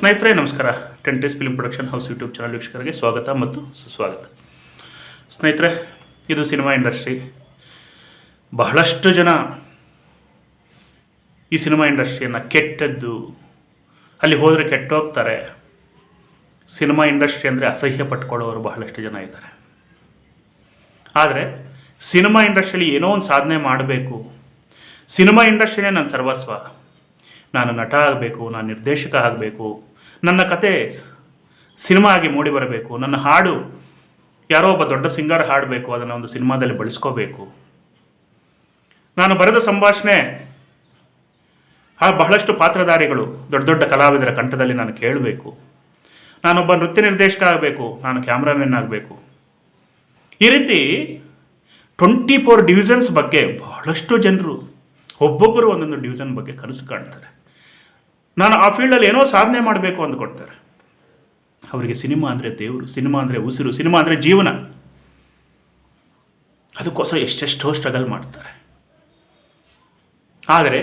ಸ್ನೇಹಿತರೆ, ನಮಸ್ಕಾರ. Tentrees film production house YouTube channel ವೀಕ್ಷಕರಿಗೆ ಸ್ವಾಗತ ಮತ್ತು ಸುಸ್ವಾಗತ. ಸ್ನೇಹಿತರೆ, ಇದು ಸಿನಿಮಾ ಇಂಡಸ್ಟ್ರಿ ಬಹಳಷ್ಟು ಜನ ಈ ಸಿನಿಮಾ ಇಂಡಸ್ಟ್ರಿಯನ್ನು ಕೆಟ್ಟದ್ದು, ಅಲ್ಲಿ ಹೋದರೆ ಕೆಟ್ಟೋಗ್ತಾರೆ. ಸಿನಿಮಾ ಇಂಡಸ್ಟ್ರಿ ಅಂದರೆ ಅಸಹ್ಯ ಪಟ್ಕೊಳ್ಳೋರು ಬಹಳಷ್ಟು ಜನ ಇದ್ದಾರೆ. ಆದರೆ ಸಿನಿಮಾ ಇಂಡಸ್ಟ್ರಿಯಲ್ಲಿ ಏನೋ ಒಂದು ಸಾಧನೆ ಮಾಡಬೇಕು. ಸಿನಿಮಾ ಇಂಡಸ್ಟ್ರಿನೇ ನನ್ನ ಸರ್ವಸ್ವ. ನಾನು ನಟ ಆಗಬೇಕು, ನಾನು ನಿರ್ದೇಶಕ ಆಗಬೇಕು. ನನ್ನ ಕತೆ ಸಿನಿಮಾ ಆಗಿ ಮೂಡಿ ಬರಬೇಕು. ನನ್ನ ಹಾಡು ಯಾರೋ ಒಬ್ಬ ದೊಡ್ಡ ಸಿಂಗರ್ ಹಾಡಬೇಕು. ಅದನ್ನು ಒಂದು ಸಿನಿಮಾದಲ್ಲಿ ಬಳಸ್ಕೋಬೇಕು. ನಾನು ಬರೆದ ಸಂಭಾಷಣೆ ಆ ಬಹಳಷ್ಟು ಪಾತ್ರಧಾರಿಗಳು, ದೊಡ್ಡ ದೊಡ್ಡ ಕಲಾವಿದರ ಕಂಠದಲ್ಲಿ ನಾನು ಕೇಳಬೇಕು. ನಾನೊಬ್ಬ ನೃತ್ಯ ನಿರ್ದೇಶಕ ಆಗಬೇಕು. ನಾನು ಕ್ಯಾಮ್ರಾಮನ್ ಆಗಬೇಕು. ಈ ರೀತಿ ಟ್ವೆಂಟಿ ಫೋರ್ ಡಿವಿಷನ್ಸ್ ಬಗ್ಗೆ ಬಹಳಷ್ಟು ಜನರು, ಒಬ್ಬೊಬ್ಬರು ಒಂದೊಂದು ಡಿವಿಷನ್ ಬಗ್ಗೆ ಕನಸು ಕಾಣ್ತಾರೆ. ನಾನು ಆ ಫೀಲ್ಡಲ್ಲಿ ಏನೋ ಸಾಧನೆ ಮಾಡಬೇಕು ಅಂದ್ಕೊಡ್ತಾರೆ. ಅವರಿಗೆ ಸಿನಿಮಾ ಅಂದರೆ ದೇವರು, ಸಿನಿಮಾ ಅಂದರೆ ಉಸಿರು, ಸಿನಿಮಾ ಅಂದರೆ ಜೀವನ. ಅದಕ್ಕೋಸ್ಕರ ಎಷ್ಟೆಷ್ಟೋ ಸ್ಟ್ರಗಲ್ ಮಾಡ್ತಾರೆ. ಆದರೆ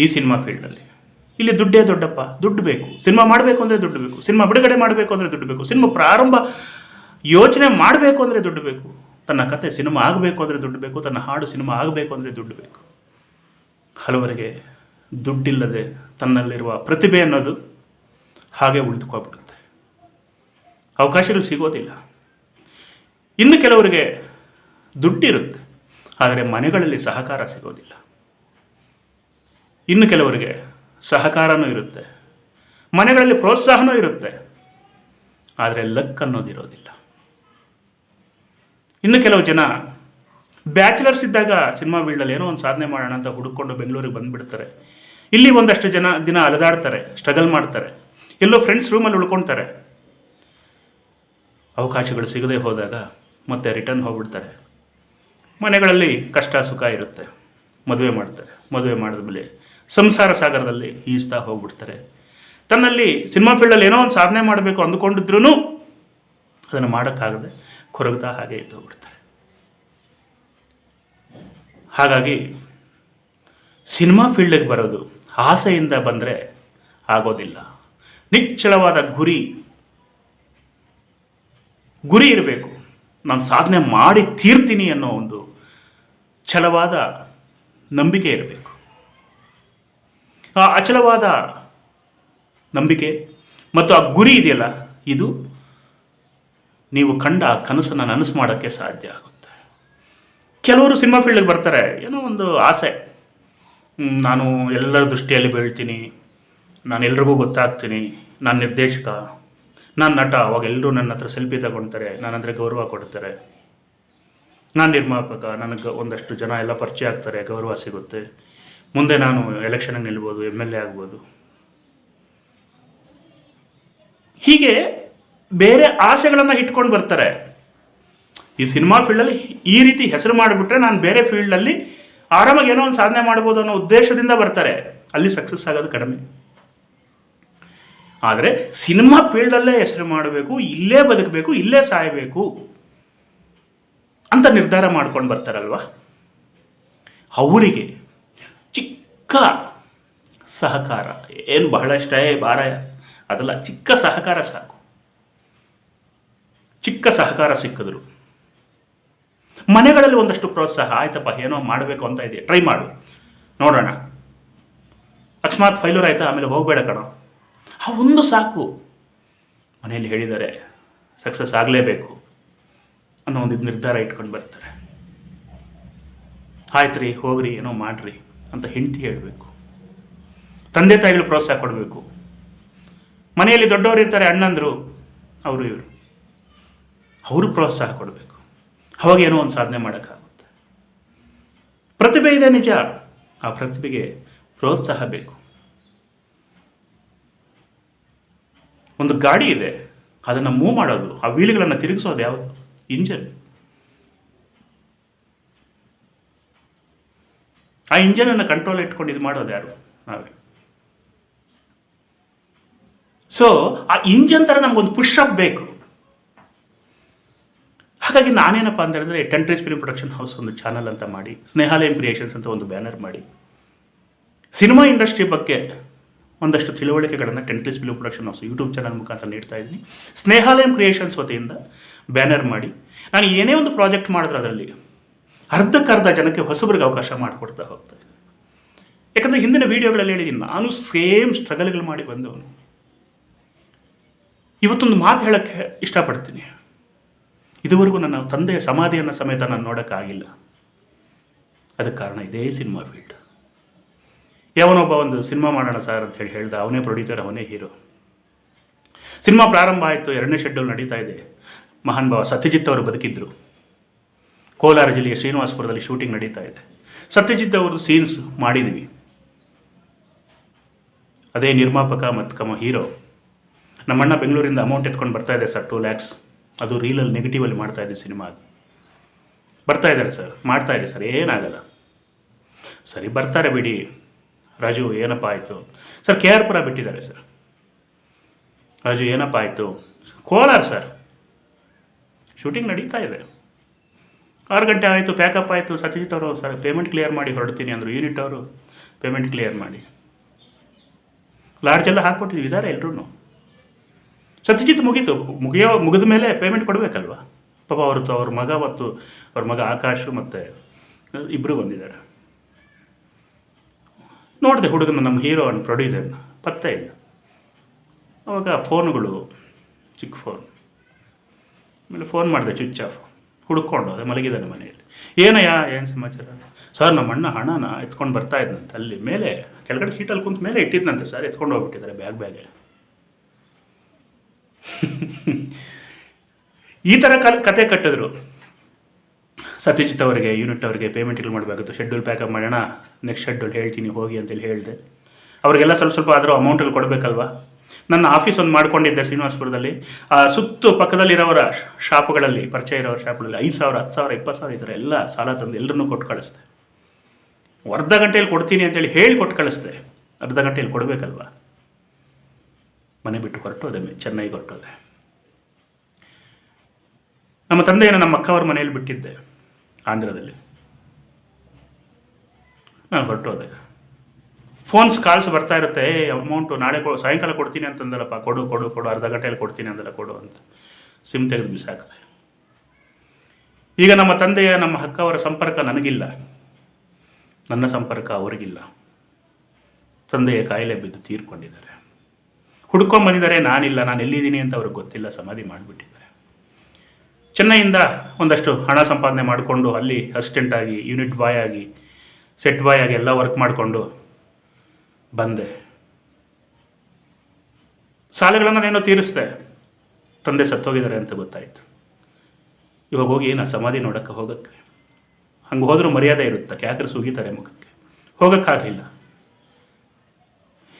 ಈ ಸಿನಿಮಾ ಫೀಲ್ಡಲ್ಲಿ ಇಲ್ಲಿ ದುಡ್ಡೇ ದೊಡ್ಡಪ್ಪ, ದುಡ್ಡು ಬೇಕು. ಸಿನಿಮಾ ಮಾಡಬೇಕು ಅಂದರೆ ದುಡ್ಡು ಬೇಕು. ಸಿನಿಮಾ ಬಿಡುಗಡೆ ಮಾಡಬೇಕು ಅಂದರೆ ದುಡ್ಡು ಬೇಕು. ಸಿನಿಮಾ ಪ್ರಾರಂಭ ಯೋಚನೆ ಮಾಡಬೇಕು ಅಂದರೆ ದುಡ್ಡು ಬೇಕು. ತನ್ನ ಕತೆ ಸಿನಿಮಾ ಆಗಬೇಕು ಅಂದರೆ ದುಡ್ಡು ಬೇಕು. ತನ್ನ ಹಾಡು ಸಿನಿಮಾ ಆಗಬೇಕು ಅಂದರೆ ದುಡ್ಡು ಬೇಕು. ಹಲವರಿಗೆ ದುಡ್ಡಿಲ್ಲದೆ ತನ್ನಲ್ಲಿರುವ ಪ್ರತಿಭೆ ಅನ್ನೋದು ಹಾಗೆ ಉಳಿದುಕೊಬಿಡುತ್ತೆ ಅವಕಾಶಗಳು ಸಿಗೋದಿಲ್ಲ. ಇನ್ನು ಕೆಲವರಿಗೆ ದುಡ್ಡಿರುತ್ತೆ, ಆದರೆ ಮನೆಗಳಲ್ಲಿ ಸಹಕಾರ ಸಿಗೋದಿಲ್ಲ. ಇನ್ನು ಕೆಲವರಿಗೆ ಸಹಕಾರನೂ ಇರುತ್ತೆ, ಮನೆಗಳಲ್ಲಿ ಪ್ರೋತ್ಸಾಹನೂ ಇರುತ್ತೆ, ಆದರೆ ಲಕ್ ಅನ್ನೋದು ಇರೋದಿಲ್ಲ. ಇನ್ನು ಕೆಲವು ಜನ ಬ್ಯಾಚುಲರ್ಸ್ ಇದ್ದಾಗ ಸಿನಿಮಾ ಫೀಲ್ಡಲ್ಲಿ ಏನೋ ಒಂದು ಸಾಧನೆ ಮಾಡೋಣ ಅಂತ ಹುಡುಕೊಂಡು ಬೆಂಗಳೂರಿಗೆ ಬಂದುಬಿಡ್ತಾರೆ. ಇಲ್ಲಿ ಒಂದಷ್ಟು ಜನ ದಿನ ಅಲೆದಾಡ್ತಾರೆ ಸ್ಟ್ರಗಲ್ ಮಾಡ್ತಾರೆ. ಎಲ್ಲೋ ಫ್ರೆಂಡ್ಸ್ ರೂಮಲ್ಲಿ ಉಳ್ಕೊಳ್ತಾರೆ ಅವಕಾಶಗಳು ಸಿಗದೆ ಹೋದಾಗ ಮತ್ತೆ ರಿಟರ್ನ್ ಹೋಗ್ಬಿಡ್ತಾರೆ. ಮನೆಗಳಲ್ಲಿ ಕಷ್ಟ ಸುಖ ಇರುತ್ತೆ. ಮದುವೆ ಮಾಡ್ತಾರೆ. ಮದುವೆ ಮಾಡಿದ ಮೇಲೆ ಸಂಸಾರ ಸಾಗರದಲ್ಲಿ ಈಜ್ತಾ ಹೋಗ್ಬಿಡ್ತಾರೆ. ತನ್ನಲ್ಲಿ ಸಿನಿಮಾ ಫೀಲ್ಡಲ್ಲಿ ಏನೋ ಒಂದು ಸಾಧನೆ ಮಾಡಬೇಕು ಅಂದುಕೊಂಡಿದ್ರು ಅದನ್ನು ಮಾಡೋಕ್ಕಾಗದೆ ಕೊರಗ್ತಾ ಹಾಗೆ ಇದ್ದು ಹೋಗ್ಬಿಡ್ತಾರೆ. ಹಾಗಾಗಿ ಸಿನಿಮಾ ಫೀಲ್ಡಿಗೆ ಬರೋದು ಆಸೆಯಿಂದ ಬಂದರೆ ಆಗೋದಿಲ್ಲ. ನಿಚ್ಚಳವಾದ ಗುರಿ ಗುರಿ ಇರಬೇಕು. ನಾನು ಸಾಧನೆ ಮಾಡಿ ತೀರ್ತೀನಿ ಅನ್ನೋ ಒಂದು ಛಲವಾದ ನಂಬಿಕೆ ಇರಬೇಕು. ಆ ಅಚಲವಾದ ನಂಬಿಕೆ ಮತ್ತು ಆ ಗುರಿ ಇದೆಯಲ್ಲ, ಇದು ನೀವು ಕಂಡ ಆ ಕನಸನ್ನು ನನಸು ಮಾಡೋಕ್ಕೆ ಸಾಧ್ಯ ಆಗುತ್ತೆ. ಕೆಲವರು ಸಿನಿಮಾ ಫೀಲ್ಡಿಗೆ ಬರ್ತಾರೆ, ಏನೋ ಒಂದು ಆಸೆ. ನಾನು ಎಲ್ಲರ ದೃಷ್ಟಿಯಲ್ಲಿ ಬೀಳ್ತೀನಿ. ನಾನು ಎಲ್ರಿಗೂ ಗೊತ್ತಾಗ್ತೀನಿ. ನಾನು ನಿರ್ದೇಶಕ ನಾನು ನಟ, ಅವಾಗ ಎಲ್ಲರೂ ನನ್ನ ಹತ್ರ ಸೆಲ್ಫಿ ತಗೊಳ್ತಾರೆ ನನ್ನ ಹತ್ರ ಗೌರವ ಕೊಡ್ತಾರೆ. ನಾನು ನಿರ್ಮಾಪಕ, ನನಗೆ ಒಂದಷ್ಟು ಜನ ಎಲ್ಲ ಪರಿಚಯ ಆಗ್ತಾರೆ, ಗೌರವ ಸಿಗುತ್ತೆ. ಮುಂದೆ ನಾನು ಎಲೆಕ್ಷನಿಗೆ ನಿಲ್ಬೋದು ಎಂ ಎಲ್ ಎ ಆಗ್ಬೋದು. ಹೀಗೆ ಬೇರೆ ಆಸೆಗಳನ್ನು ಇಟ್ಕೊಂಡು ಬರ್ತಾರೆ. ಈ ಸಿನಿಮಾ ಫೀಲ್ಡಲ್ಲಿ ಈ ರೀತಿ ಹೆಸರು ಮಾಡಿಬಿಟ್ರೆ ನಾನು ಬೇರೆ ಫೀಲ್ಡಲ್ಲಿ ಆರಾಮಾಗಿ ಏನೋ ಒಂದು ಸಾಧನೆ ಮಾಡ್ಬೋದು ಅನ್ನೋ ಉದ್ದೇಶದಿಂದ ಬರ್ತಾರೆ. ಅಲ್ಲಿ ಸಕ್ಸಸ್ ಆಗೋದು ಕಡಿಮೆ. ಆದರೆ ಸಿನಿಮಾ ಫೀಲ್ಡಲ್ಲೇ ಹೆಸರು ಮಾಡಬೇಕು, ಇಲ್ಲೇ ಬದುಕಬೇಕು, ಇಲ್ಲೇ ಸಾಯಬೇಕು ಅಂತ ನಿರ್ಧಾರ ಮಾಡ್ಕೊಂಡು ಬರ್ತಾರಲ್ವ? ಅವರಿಗೆ ಚಿಕ್ಕ ಸಹಕಾರ, ಏನು ಬಹಳಷ್ಟೇ ಭಾರ, ಅದಲ್ಲ, ಚಿಕ್ಕ ಸಹಕಾರ ಸಾಕು. ಚಿಕ್ಕ ಸಹಕಾರ ಸಿಕ್ಕಿದ್ರು. ಮನೆಗಳಲ್ಲಿ ಒಂದಷ್ಟು ಪ್ರೋತ್ಸಾಹ, ಆಯ್ತಪ್ಪ, ಏನೋ ಮಾಡಬೇಕು ಅಂತ ಇದೆ ಟ್ರೈ ಮಾಡು. ನೋಡೋಣ. ಅಕಸ್ಮಾತ್ ಫೈಲೂರ್ ಆಯ್ತಾ ಆಮೇಲೆ ಹೋಗಬೇಡ ಕಣ. ಆ ಒಂದು ಸಾಕು. ಮನೆಯಲ್ಲಿ ಹೇಳಿದ್ದಾರೆ, ಸಕ್ಸಸ್ ಆಗಲೇಬೇಕು ಅನ್ನೋ ಒಂದು ನಿರ್ಧಾರ ಇಟ್ಕೊಂಡು ಬರ್ತಾರೆ. ಆಯ್ತು ರೀ ಹೋಗ್ರಿ, ಏನೋ ಮಾಡ್ರಿ ಅಂತ ಹೆಂಡತಿ ಹೇಳಬೇಕು. ತಂದೆ ತಾಯಿಗಳು ಪ್ರೋತ್ಸಾಹ ಕೊಡಬೇಕು. ಮನೆಯಲ್ಲಿ ದೊಡ್ಡವರು ಇರ್ತಾರೆ ಅಣ್ಣಂದರು, ಅವರು ಇವರು. ಅವರು ಪ್ರೋತ್ಸಾಹ ಕೊಡಬೇಕು. ಅವಾಗ ಏನೋ ಒಂದು ಸಾಧನೆ ಮಾಡೋಕ್ಕಾಗುತ್ತೆ. ಪ್ರತಿಭೆ ಇದೆ ನಿಜ. ಆ ಪ್ರತಿಭೆಗೆ ಪ್ರೋತ್ಸಾಹ ಬೇಕು. ಒಂದು ಗಾಡಿ ಇದೆ. ಅದನ್ನು ಮೂವ್ ಮಾಡೋದು, ಆ ವೀಲ್ಗಳನ್ನು ತಿರುಗಿಸೋದು ಯಾವುದು? ಇಂಜನ್ ಆ ಇಂಜನನ್ನು ಕಂಟ್ರೋಲ್ ಇಟ್ಕೊಂಡು ಇದು ಮಾಡೋದು ಯಾರು? ನಾವೇ. ಸೊ ಆ ಇಂಜನ್ ಥರ ನಮಗೊಂದು ಪುಷ್ ಅಪ್ ಬೇಕು. ಹಾಗಾಗಿ ನಾನೇನಪ್ಪ ಅಂತ ಹೇಳಿದ್ರೆ ten trees film production house ಒಂದು ಚಾನಲ್ ಅಂತ ಮಾಡಿ ಸ್ನೇಹಾಲಯಂ ಕ್ರಿಯೇಷನ್ಸ್ ಅಂತ ಒಂದು ಬ್ಯಾನರ್ ಮಾಡಿ. ಸಿನಿಮಾ ಇಂಡಸ್ಟ್ರಿ ಬಗ್ಗೆ ಒಂದಷ್ಟು ತಿಳುವಳಿಕೆಗಳನ್ನು Tentrees film production house YouTube channel ಮುಖಾಂತರ ನೀಡ್ತಾ ಇದ್ದೀನಿ. ಸ್ನೇಹಾಲಯಂ ಕ್ರಿಯೇಷನ್ಸ್ ವತಿಯಿಂದ ಬ್ಯಾನರ್ ಮಾಡಿ. ನಾನು ಏನೇ ಒಂದು ಪ್ರಾಜೆಕ್ಟ್ ಮಾಡಿದ್ರೆ ಅದರಲ್ಲಿ ಅರ್ಧಕ್ಕರ್ಧ ಜನಕ್ಕೆ ಹೊಸಬರಿಗೆ ಅವಕಾಶ ಮಾಡಿಕೊಡ್ತಾ ಹೋಗ್ತಾ ಯಾಕಂದರೆ ಹಿಂದಿನ ವೀಡಿಯೋಗಳಲ್ಲಿ ಹೇಳಿದ್ದೀನಿ ನಾನು ಸೇಮ್ ಸ್ಟ್ರಗಲ್ಗಳು ಮಾಡಿ ಬಂದವನು. ಇವತ್ತೊಂದು ಮಾತು ಹೇಳೋಕ್ಕೆ ಇಷ್ಟಪಡ್ತೀನಿ. ಇದುವರೆಗೂ ನನ್ನ ತಂದೆಯ ಸಮಾಧಿಯನ್ನು ಸಮೇತ ನಾನು ನೋಡೋಕ್ಕಾಗಿಲ್ಲ. ಅದಕ್ಕೆ ಕಾರಣ ಇದೇ ಸಿನಿಮಾ ಫೀಲ್ಡ್. ಯಾವನೊಬ್ಬ ಒಂದು ಸಿನಿಮಾ ಮಾಡೋಣ ಸರ್ ಅಂತ ಹೇಳಿ ಹೇಳ್ದ ಅವನೇ ಪ್ರೊಡ್ಯೂಸರ್, ಅವನೇ ಹೀರೋ. ಸಿನಿಮಾ ಪ್ರಾರಂಭ ಆಯಿತು, ಎರಡನೇ ಶೆಡ್ಯೂಲ್ ನಡೀತಾ ಇದೆ. ಮಹಾನ್ ಭಾವ ಸತ್ಯಜಿತ್ ಅವರು ಬದುಕಿದ್ರು. ಕೋಲಾರ ಜಿಲ್ಲೆಯ ಶ್ರೀನಿವಾಸಪುರದಲ್ಲಿ ಶೂಟಿಂಗ್ ನಡೀತಾ ಇದೆ. ಸತ್ಯಜಿತ್ ಅವರು ಸೀನ್ಸ್ ಮಾಡಿದ್ವಿ. ಅದೇ ನಿರ್ಮಾಪಕ ಮತ್ತು ಕಮ ಹೀರೋ. ನಮ್ಮಣ್ಣ ಬೆಂಗಳೂರಿಂದ ಅಮೌಂಟ್ ಎತ್ಕೊಂಡು ಬರ್ತಾ ಇದೆ ಸರ್ ಟೂ ಲ್ಯಾಕ್ಸ್ ಅದು ರೀಲಲ್ಲಿ ನೆಗೆಟಿವಲ್ಲಿ ಮಾಡ್ತಾ ಇದ್ದೀವಿ ಸಿನಿಮಾ ಅದು ಬರ್ತಾ ಇದ್ದಾರೆ ಸರ್, ಮಾಡ್ತಾ ಇದೆ ಸರ್, ಏನಾಗಲ್ಲ. ಸರಿ, ಬರ್ತಾರೆ ಬಿಡಿ. ರಾಜು, ಏನಪ್ಪ ಆಯಿತು? ಸರ್ ಕೆ ಆರ್ ಪುರ ಬಿಟ್ಟಿದ್ದಾರೆ ಸರ್. ರಾಜು, ಏನಪ್ಪ ಆಯಿತು? ಕೋಲಾರ ಸರ್. ಶೂಟಿಂಗ್ ನಡೀತಾ ಇದೆ. ಆರು ಗಂಟೆ ಆಯಿತು ಪ್ಯಾಕಪ್ ಆಯಿತು. ಸತ್ಯಜಿತ್ ಅವರು, ಸರ್ ಪೇಮೆಂಟ್ ಕ್ಲಿಯರ್ ಮಾಡಿ ಹೊರಡ್ತೀನಿ ಅಂದರು ಯೂನಿಟ್ ಅವರು ಪೇಮೆಂಟ್ ಕ್ಲಿಯರ್ ಮಾಡಿ. ಲಾಡ್ಜೆಲ್ಲ ಹಾಕ್ಕೊಟ್ಟಿದ್ವಿ ಇದ್ದಾರೆ ಎಲ್ಲರೂ ಸತ್ಯಜಿತ್ ಮುಗೀತು. ಮುಗಿಯೋ, ಮುಗಿದ ಮೇಲೆ ಪೇಮೆಂಟ್ ಕೊಡಬೇಕಲ್ವ? ಪಾಪ ಅವ್ರದ್ದು ಅವ್ರ ಮಗ ಮತ್ತು ಅವ್ರ ಮಗ ಆಕಾಶ್ ಮತ್ತು ಇಬ್ಬರು ಬಂದಿದ್ದಾರೆ. ನೋಡಿದೆ ಹುಡುಗನ ನಮ್ಮ ಹೀರೋ ಅಂಡ್ ಪ್ರೊಡ್ಯೂಸರ್ ಪತ್ತೆ ಇಲ್ಲ. ಅವಾಗ ಫೋನುಗಳು, ಚಿಕ್ಕ ಫೋನ್. ಆಮೇಲೆ ಫೋನ್ ಮಾಡಿದೆ ಸ್ವಿಚ್ ಆಫ್ ಹುಡ್ಕೊಂಡು ಅದೇ ಮಲಗಿದ್ದಾನೆ ಮನೆಯಲ್ಲಿ. ಏನಯ್ಯ, ಏನು ಸಮಾಚಾರ? ಸರ್, ನಮ್ಮ ಅಣ್ಣ ಹಣನ ಎತ್ಕೊಂಡು ಬರ್ತಾ ಇದ್ದಂತೆ ಅಲ್ಲಿ ಮೇಲೆ, ಕೆಳಗಡೆ ಸೀಟಲ್ಲಿ ಕುಂತ ಮೇಲೆ ಇಟ್ಟಿದ್ದಂತೆ ಸರ್. ಎತ್ಕೊಂಡು ಹೋಗ್ಬಿಟ್ಟಿದ್ದಾರೆ ಬ್ಯಾಗ್ ಬ್ಯಾಗೆ ಈ ಥರ ಕಲ್, ಕತೆ ಕಟ್ಟಿದ್ರು. ಸತ್ಯಜಿತ್ ಅವರಿಗೆ, ಯೂನಿಟ್ ಅವರಿಗೆ ಪೇಮೆಂಟ್ಗಳು ಮಾಡಬೇಕಾಗುತ್ತೆ ಶೆಡ್ಯೂಲ್ ಪ್ಯಾಕಪ್ ಮಾಡೋಣ ನೆಕ್ಸ್ಟ್ ಶೆಡ್ಯೂಲ್ ಹೇಳ್ತೀನಿ, ಹೋಗಿ ಅಂತೇಳಿ ಹೇಳಿದೆ. ಅವರಿಗೆಲ್ಲ ಸ್ವಲ್ಪ ಸ್ವಲ್ಪ ಆದರೂ ಅಮೌಂಟಲ್ಲಿ ಕೊಡಬೇಕಲ್ವಾ? ನನ್ನ ಆಫೀಸ್ ಒಂದು ಮಾಡ್ಕೊಂಡಿದ್ದೆ ಶ್ರೀನಿವಾಸಪುರದಲ್ಲಿ. ಆ, ಸುತ್ತು ಪಕ್ಕದಲ್ಲಿರೋರ ಶಾಪ್ಗಳಲ್ಲಿ, ಪರಿಚಯ ಇರೋರ ಶಾಪ್ಗಳಲ್ಲಿ ಐದು ಸಾವಿರ, ಹತ್ತು ಸಾವಿರ ಇಪ್ಪತ್ತು ಸಾವಿರ ಈ ಥರ ಎಲ್ಲ ಸಾಲ ತಂದು ಎಲ್ಲರನ್ನೂ ಕೊಟ್ಟು ಕಳಿಸ್ದೆ. ಅರ್ಧ ಗಂಟೆಯಲ್ಲಿ ಕೊಡ್ತೀನಿ ಅಂತೇಳಿ ಹೇಳಿ ಕೊಟ್ಟು ಕಳಿಸ್ದೆ. ಅರ್ಧ ಗಂಟೆಯಲ್ಲಿ ಕೊಡಬೇಕಲ್ವಾ? ಮನೆ ಬಿಟ್ಟು ಹೊರಟೋದೆ ಚೆನ್ನೈಗೆ ಹೊರಟೋದೆ ನಮ್ಮ ತಂದೆಯನ್ನು ನಮ್ಮ ಅಕ್ಕವರ ಮನೆಯಲ್ಲಿ ಬಿಟ್ಟಿದ್ದೆ, ಆಂಧ್ರದಲ್ಲಿ. ನಾನು ಹೊರಟೋದೆ ಫೋನ್ಸ್ ಕಾಲ್ಸ್ ಬರ್ತಾ ಇರುತ್ತೆ ಅಮೌಂಟು ನಾಳೆ ಕೊ ಸಾಯಂಕಾಲ ಕೊಡ್ತೀನಿ ಅಂತಂದಲ್ಲಪ್ಪ, ಕೊಡು ಕೊಡು ಕೊಡು, ಅರ್ಧ ಗಂಟೆಯಲ್ಲಿ ಕೊಡ್ತೀನಿ ಅಂದಲ್ಲ, ಕೊಡು ಅಂತ. ಸಿಮ್ ತೆಗೆದು ಬಿಸಾಕಿದೆ. ಈಗ ನಮ್ಮ ತಂದೆಯ, ನಮ್ಮ ಅಕ್ಕವರ ಸಂಪರ್ಕ ನನಗಿಲ್ಲ. ನನ್ನ ಸಂಪರ್ಕ ಅವರಿಗಿಲ್ಲ. ತಂದೆಯ ಕಾಯಿಲೆ ಬಿದ್ದು ತೀರ್ಕೊಂಡಿದ್ದಾರೆ. ಹುಡ್ಕೊಂಡ್ ಬಂದಿದ್ದಾರೆ, ನಾನಿಲ್ಲ, ನಾನು ಎಲ್ಲಿದ್ದೀನಿ ಅಂತ ಅವ್ರಿಗೆ ಗೊತ್ತಿಲ್ಲ, ಸಮಾಧಿ ಮಾಡಿಬಿಟ್ಟಿದ್ದಾರೆ. ಚೆನ್ನೈಯಿಂದ ಒಂದಷ್ಟು ಹಣ ಸಂಪಾದನೆ ಮಾಡಿಕೊಂಡು ಅಲ್ಲಿ ಅಸಿಸ್ಟೆಂಟ್ ಆಗಿ ಯೂನಿಟ್ ಬಾಯ್ ಆಗಿ ಸೆಟ್ ಬಾಯ್ ಆಗಿ ಎಲ್ಲ ವರ್ಕ್ ಮಾಡಿಕೊಂಡು ಬಂದೆ. ಸಾಲಗಳನ್ನು ಏನೋ ತೀರಿಸ್ದೆ. ತಂದೆ ಸತ್ತೋಗಿದ್ದಾರೆ ಅಂತ ಗೊತ್ತಾಯಿತು. ಇವಾಗ ಹೋಗಿ ನಾನು ಸಮಾಧಿ ನೋಡೋಕ್ಕೆ ಹೋಗೋಕ್ಕೆ. ಹಂಗೆ ಹೋದರೂ ಮರ್ಯಾದೆ ಇರುತ್ತೆ? ಕ್ಯಾಕರು ಸುಗಿತಾರೆ ಮುಖಕ್ಕೆ. ಹೋಗೋಕ್ಕಾಗಲಿಲ್ಲ.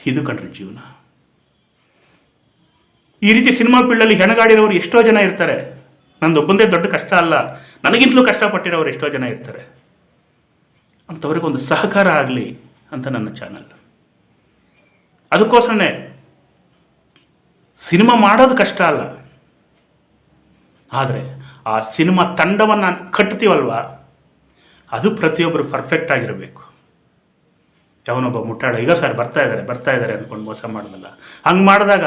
ಇದು ಕಣ್ರಿ ಜೀವನ. ಈ ರೀತಿ ಸಿನಿಮಾ ಫೀಲ್ಡಲ್ಲಿ ಹೆಣಗಾಡಿರೋರು ಎಷ್ಟೋ ಜನ ಇರ್ತಾರೆ. ನಂದೊಬ್ಬಂದೇ ದೊಡ್ಡ ಕಷ್ಟ ಅಲ್ಲ. ನನಗಿಂತಲೂ ಕಷ್ಟಪಟ್ಟಿರೋರು ಎಷ್ಟೋ ಜನ ಇರ್ತಾರೆ. ಅಂಥವ್ರಿಗೊಂದು ಸಹಕಾರ ಆಗಲಿ ಅಂತ ನನ್ನ ಚಾನಲ್ ಅದಕ್ಕೋಸ್ಕರನೇ ಸಿನಿಮಾ ಮಾಡೋದು ಕಷ್ಟ ಅಲ್ಲ. ಆದರೆ ಆ ಸಿನಿಮಾ ತಂಡವನ್ನು ಕಟ್ತೀವಲ್ವ? ಅದು ಪ್ರತಿಯೊಬ್ಬರು ಪರ್ಫೆಕ್ಟ್ ಆಗಿರಬೇಕು. ಯಾವನೊಬ್ಬ ಮುಟ್ಟಾಡ, ಈಗ ಸರ್ ಬರ್ತಾ ಇದ್ದಾರೆ ಬರ್ತಾ ಇದ್ದಾರೆ ಅಂದ್ಕೊಂಡು ಮೋಸ ಮಾಡೋದಲ್ಲ. ಹಂಗೆ ಮಾಡಿದಾಗ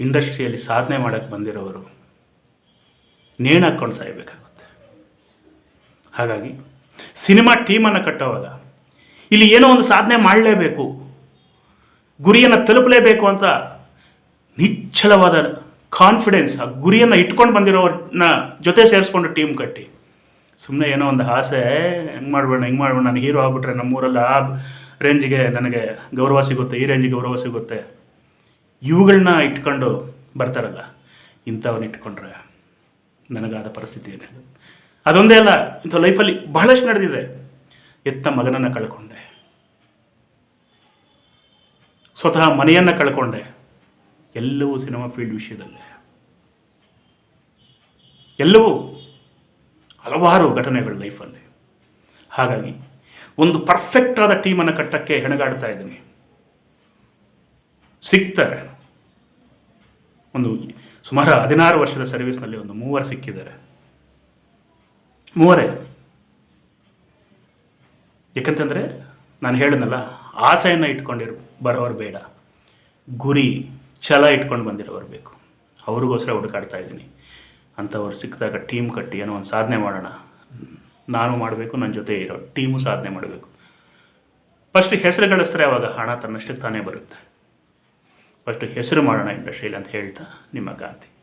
ಇಂಡಸ್ಟ್ರಿಯಲ್ಲಿ ಸಾಧನೆ ಮಾಡೋಕ್ಕೆ ಬಂದಿರೋರು ನೇಣು ಹಾಕ್ಕೊಂಡು ಸಾಯಬೇಕಾಗುತ್ತೆ. ಹಾಗಾಗಿ ಸಿನಿಮಾ ಟೀಮನ್ನು ಕಟ್ಟೋವಾಗ ಇಲ್ಲಿ ಏನೋ ಒಂದು ಸಾಧನೆ ಮಾಡಲೇಬೇಕು, ಗುರಿಯನ್ನು ತಲುಪಲೇಬೇಕು ಅಂತ ನಿಚ್ಚಳವಾದ ಕಾನ್ಫಿಡೆನ್ಸ್ ಆ ಗುರಿಯನ್ನು ಇಟ್ಕೊಂಡು ಬಂದಿರೋರನ್ನ ಜೊತೆ ಸೇರಿಸ್ಕೊಂಡು ಟೀಮ್ ಕಟ್ಟಿ. ಸುಮ್ಮನೆ ಏನೋ ಒಂದು ಆಸೆ, ಹೆಂಗೆ ಮಾಡ್ಬೇಡ ಹೆಂಗೆ ಮಾಡ್ಬೇಡ, ನಾನು ಹೀರೋ ಆಗ್ಬಿಟ್ರೆ ನಮ್ಮೂರಲ್ಲಿ ಆ ರೇಂಜಿಗೆ ನನಗೆ ಗೌರವ ಸಿಗುತ್ತೆ, ಈ ರೇಂಜಿಗೆ ಗೌರವ ಸಿಗುತ್ತೆ. ಇವುಗಳನ್ನ ಇಟ್ಕೊಂಡು ಬರ್ತಾರಲ್ಲ, ಇಂಥವನ್ನ ಇಟ್ಕೊಂಡ್ರೆ ನನಗಾದ ಪರಿಸ್ಥಿತಿ ಇದೆ. ಅದೊಂದೇ ಅಲ್ಲ, ಇಂಥ ಲೈಫಲ್ಲಿ ಬಹಳಷ್ಟು ನಡೆದಿದೆ. ಎತ್ತ ಮಗನನ್ನು ಕಳ್ಕೊಂಡೆ. ಸ್ವತಃ ಮನೆಯನ್ನು ಕಳ್ಕೊಂಡೆ. ಎಲ್ಲವೂ ಸಿನಿಮಾ ಫೀಲ್ಡ್ ವಿಷಯದಲ್ಲೇ. ಎಲ್ಲವೂ ಹಲವಾರು ಘಟನೆಗಳು ಲೈಫಲ್ಲಿ ಹಾಗಾಗಿ, ಒಂದು ಪರ್ಫೆಕ್ಟ್ ಆದ ಟೀಮನ್ನು ಕಟ್ಟಕ್ಕೆ ಹೆಣಗಾಡ್ತಾ ಇದ್ದೀನಿ. ಸಿಗ್ತಾರೆ. ಒಂದು ಸುಮಾರು ಹದಿನಾರು ವರ್ಷದ ಸರ್ವಿಸ್ನಲ್ಲಿ ಒಂದು ಮೂವರು ಸಿಕ್ಕಿದ್ದಾರೆ. ಮೂವರೇ. ಯಾಕಂತಂದರೆ ನಾನು ಹೇಳಿದ್ನಲ್ಲ, ಆಸೆಯನ್ನು ಇಟ್ಕೊಂಡಿರೋ ಬರೋರು ಬೇಡ. ಗುರಿ, ಛಲ ಇಟ್ಕೊಂಡು ಬಂದಿರೋರು ಬೇಕು. ಅವ್ರಿಗೋಸ್ಕರ ಹುಡುಕಾಡ್ತಾ ಇದ್ದೀನಿ. ಅಂಥವ್ರು ಸಿಕ್ಕಿದಾಗ ಟೀಮ್ ಕಟ್ಟಿ ಏನೋ ಒಂದು ಸಾಧನೆ ಮಾಡೋಣ. ನಾನು ಮಾಡಬೇಕು ನನ್ನ ಜೊತೆ ಇರೋ ಟೀಮು ಸಾಧನೆ ಮಾಡಬೇಕು. ಫಸ್ಟ್ ಹೆಸರು ಗಳಿಸ್ತಾರೆ ಅವಾಗ ಹಣ ತನ್ನಷ್ಟಕ್ಕೆ ತಾನೇ ಬರುತ್ತೆ. ಫಸ್ಟ್ ಹೆಸರು ಮಾಡೋಣ ಇಂಡಸ್ಟ್ರಿಯಲ್ಲಿ ಅಂತ ಹೇಳ್ತಾ ನಿಮ್ಮ ಗಾಂಧಿ.